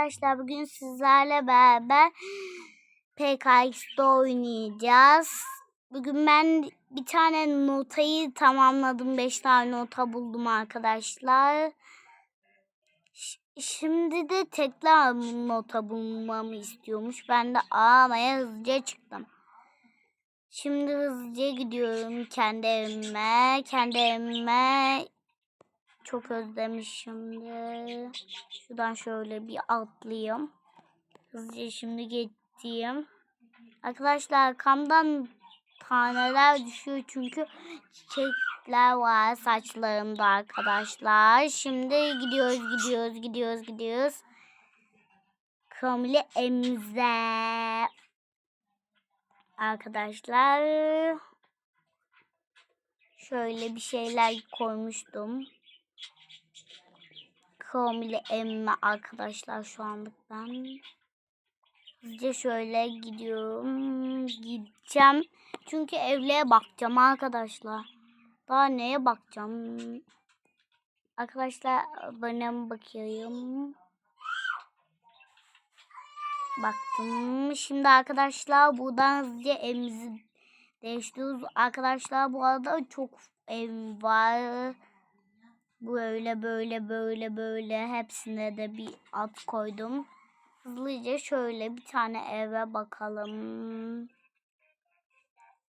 Arkadaşlar bugün sizlerle beraber PKX'de oynayacağız. Bugün ben bir tane notayı tamamladım. 5 tane nota buldum arkadaşlar. Şimdi de tekrar nota bulmamı istiyormuş. Ben de ağlamaya hızlıca çıktım. Şimdi hızlıca gidiyorum kendi evime. Kendi evime çok özlemişim de. Şuradan şöyle bir atlayayım. Hızlıca şimdi geçeyim. Arkadaşlar kamdan taneler düşüyor çünkü çiçekler var saçlarımda arkadaşlar. Şimdi gidiyoruz gidiyoruz gidiyoruz gidiyoruz. Kamile emze. Arkadaşlar. Şöyle bir şeyler koymuştum. Kamile emme arkadaşlar şu anlık ben. Hızlıca şöyle gidiyorum. Gideceğim. Çünkü evliye bakacağım arkadaşlar. Daha neye bakacağım? Arkadaşlar bana bakayım. Baktım. Şimdi arkadaşlar buradan hızlıca evimizi değiştiriyoruz. Arkadaşlar bu arada çok ev var. Böyle böyle böyle böyle hepsine de bir at koydum. Hızlıca şöyle bir tane eve bakalım.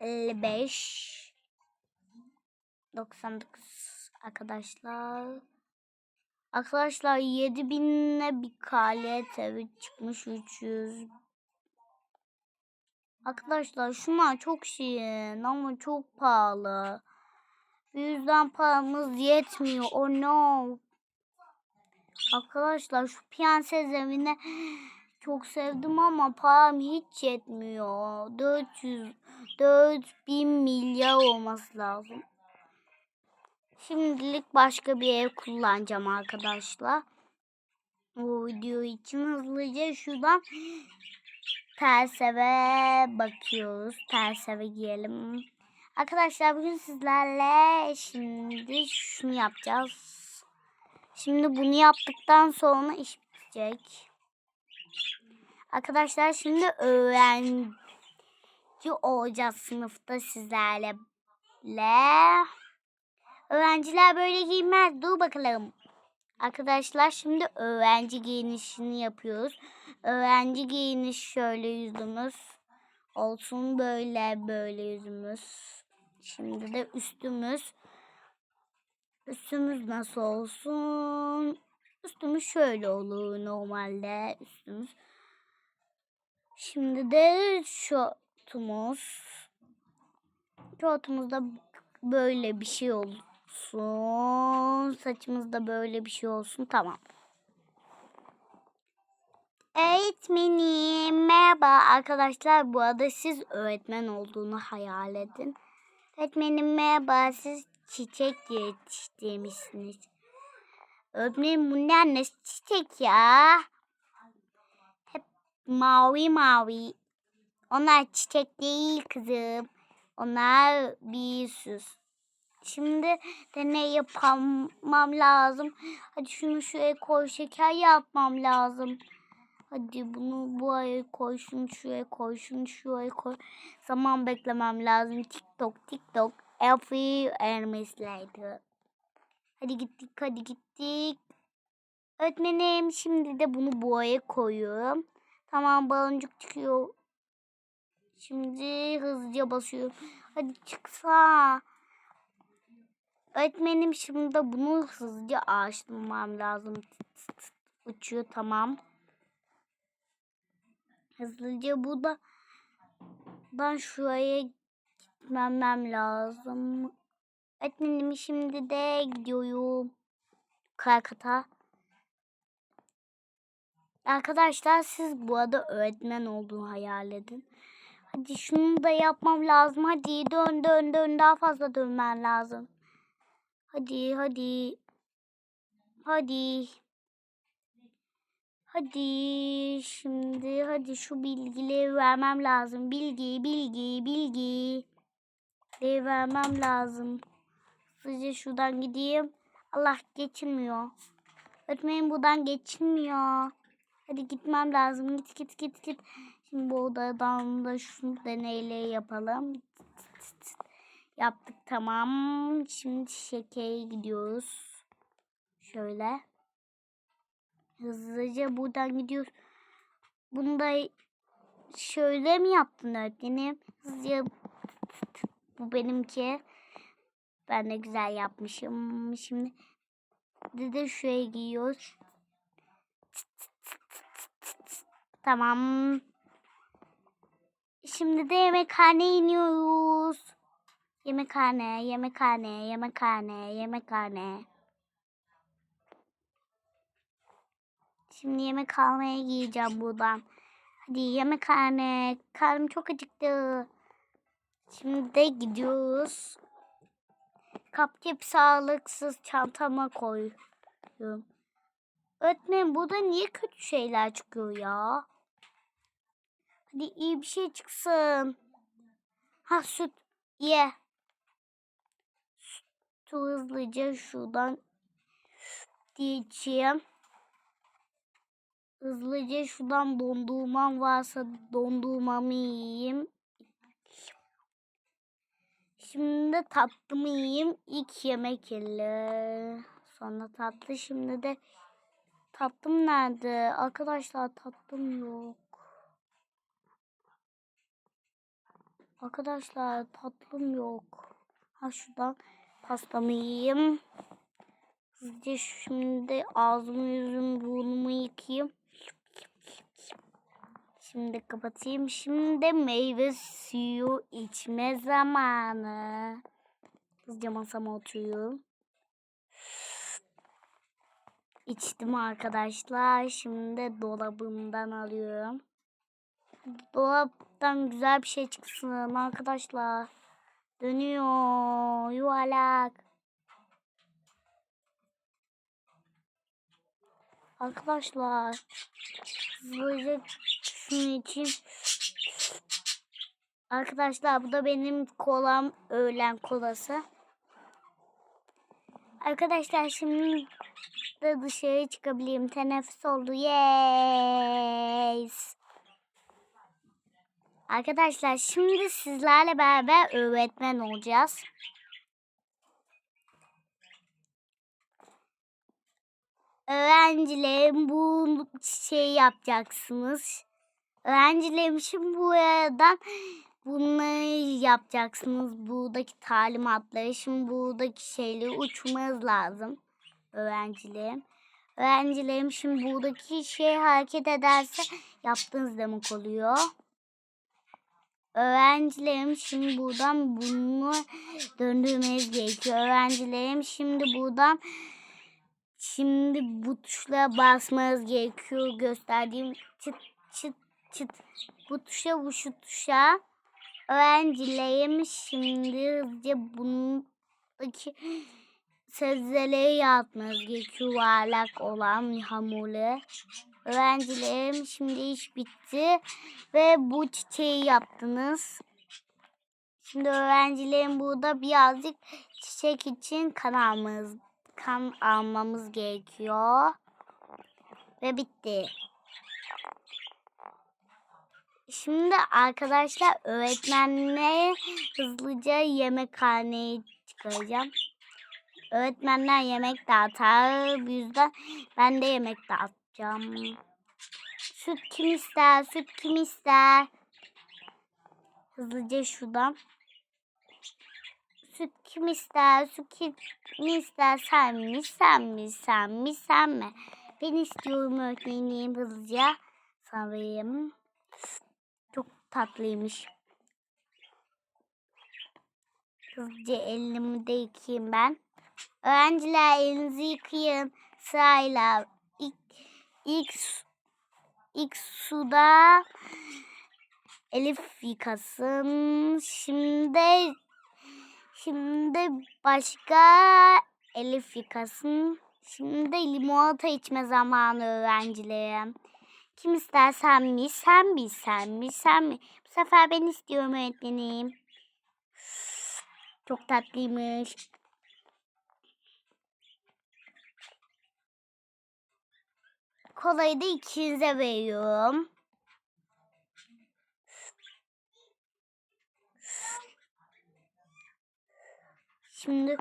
55 99 arkadaşlar. Arkadaşlar 7000'le bir kraliyet evi çıkmış 300. Arkadaşlar şunlar çok şirin ama çok pahalı. Yüzden paramız yetmiyor. Oh no. Arkadaşlar şu prenses evine çok sevdim ama param hiç yetmiyor. 400 4000 milyar olması lazım. Şimdilik başka bir ev kullanacağım arkadaşlar. Bu video için hızlıca şuradan ters eve bakıyoruz. Ters eve giyelim. Arkadaşlar bugün sizlerle şimdi şunu yapacağız. Şimdi bunu yaptıktan sonra iş bitecek. Arkadaşlar şimdi öğrenci olacağız sınıfta sizlerle. Le. Öğrenciler böyle giymez. Dur bakalım. Arkadaşlar şimdi öğrenci giyinişini yapıyoruz. Öğrenci giyiniş şöyle yüzümüz olsun böyle böyle yüzümüz. Şimdi de üstümüz. Üstümüz nasıl olsun? Üstümüz şöyle olur normalde üstümüz. Şimdi de şortumuz. Şortumuzda böyle bir şey olsun. Saçımızda böyle bir şey olsun. Tamam. Öğretmenim merhaba arkadaşlar bu arada siz öğretmen olduğunu hayal edin. Öğretmenim merhaba siz çiçek yetiştirmişsiniz. Öğretmenim bunlar ne çiçek ya? Hep mavi mavi. Onlar çiçek değil kızım. Onlar bir süs. Şimdi deney yapmam lazım. Hadi şunu şuraya koy. Şeker yapmam lazım. Hadi bunu bu aya koy. Şunu şuraya koy. Şunu şuraya koy. Zaman beklemem lazım. TikTok, TikTok. Every minutes later. Hadi gittik, hadi gittik. Öğretmenim şimdi de bunu boğaya koyuyorum. Tamam baloncuk çıkıyor. Şimdi hızlıca basıyorum. Hadi çıksa. Öğretmenim şimdi de bunu hızlıca açmam lazım. Uçuyor tamam. Hızlıca bu da ben şuraya gitmem lazım. Öğretmenim şimdi de gidiyorum. Karakata. Arkadaşlar siz bu arada öğretmen olduğunu hayal edin. Hadi şunu da yapmam lazım. Hadi dön dön dön daha fazla dönmen lazım. Hadi hadi. Hadi. Hadi şimdi hadi şu bilgileri vermem lazım. Bilgi bilgi bilgi. Bilgi vermem lazım. Hızlıca şuradan gideyim. Allah geçilmiyor. Öğretmenim buradan geçilmiyor. Hadi gitmem lazım. Git git git git. Şimdi bu odadan da şu deneyle yapalım. Yaptık tamam. Şimdi şekere gidiyoruz. Şöyle. Hızlıca buradan gidiyoruz. Bunu da şöyle mi yaptın öğretmenim? Hızlıca bu benimki. Ben de güzel yapmışım. Şimdi de, de şuraya giyiyoruz. Tamam. Şimdi de yemekhaneye iniyoruz. Yemekhane, yemekhane, yemekhane, yemekhane. Şimdi yemek almaya giyeceğim buradan. Hadi yemekhane. Karnım çok acıktı. Şimdi de gidiyoruz. Kapkep sağlıksız çantama koyuyorum. Öğretmenim burada niye kötü şeyler çıkıyor ya? Hadi iyi bir şey çıksın. Ha süt ye. Sütü hızlıca şuradan diyeceğim. Hızlıca şuradan dondurmam varsa dondurmamı yiyeyim. Şimdi tatlımı yiyeyim. İlk yemek ile. Sonra tatlı. Şimdi de tatlım nerede? Arkadaşlar tatlım yok. Arkadaşlar tatlım yok. Ha şuradan pastamı yiyeyim. Hızlıca şimdi ağzımı yüzümü burnumu yıkayayım. Şimdi kapatayım. Şimdi meyve suyu içme zamanı. Hızlıca masama oturuyorum. İçtim arkadaşlar. Şimdi dolabımdan alıyorum. Dolaptan güzel bir şey çıksın arkadaşlar. Dönüyor. Yuvarlak. Arkadaşlar. Hızlıca şunun için. Arkadaşlar bu da benim kolam öğlen kolası. Arkadaşlar şimdi de dışarı çıkabileyim. Teneffüs oldu. Yes. Arkadaşlar şimdi sizlerle beraber öğretmen olacağız. Öğrencilerim bu şey yapacaksınız. Öğrencilerim şimdi bu aradan bunları yapacaksınız. Buradaki talimatları. Şimdi buradaki şeyleri uçmanız lazım. Öğrencilerim. Öğrencilerim şimdi buradaki şey hareket ederse yaptığınız demek oluyor. Öğrencilerim şimdi buradan bunu döndürmeniz gerekiyor. Öğrencilerim şimdi buradan şimdi bu tuşlara basmanız gerekiyor. Gösterdiğim çıt çıt çıt. Bu tuşa bu şu tuşa. Öğrencilerim şimdi hızlıca bundaki sebzeleri yapmanız gerekiyor. Yuvarlak olan hamurlu. Öğrencilerim şimdi iş bitti ve bu çiçeği yaptınız. Şimdi öğrencilerim burada birazcık çiçek için kan almamız, kan almamız gerekiyor. Ve bitti. Şimdi arkadaşlar öğretmenle hızlıca yemekhaneye çıkaracağım. Öğretmenler yemek dağıtar. Bu yüzden ben de yemek dağıtacağım. Süt kim ister? Süt kim ister? Hızlıca şuradan. Süt kim ister? Süt kim ister? Sen mi? Sen mi? Sen mi? Sen mi? Ben istiyorum öğretmenim hızlıca. Sanırım. Tatlıymış. Hızlıca elimi de yıkayayım ben. Öğrenciler elinizi yıkayın sırayla. İlk, ilk, ilk suda Elif yıkasın. Şimdi şimdi başka Elif yıkasın. Şimdi limonata içme zamanı öğrencilerim. Kim ister sen mi? Sen mi? Sen mi? Sen mi? Bu sefer ben istiyorum öğretmenim. Çok tatlıymış. kolayı da ikinize veriyorum. Şimdi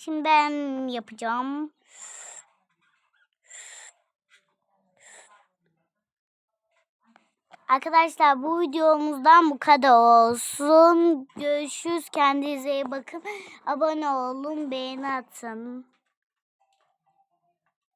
Şimdi ben yapacağım. Arkadaşlar bu videomuzdan bu kadar olsun. Görüşürüz. Kendinize iyi bakın. Abone olun. Beğeni atın.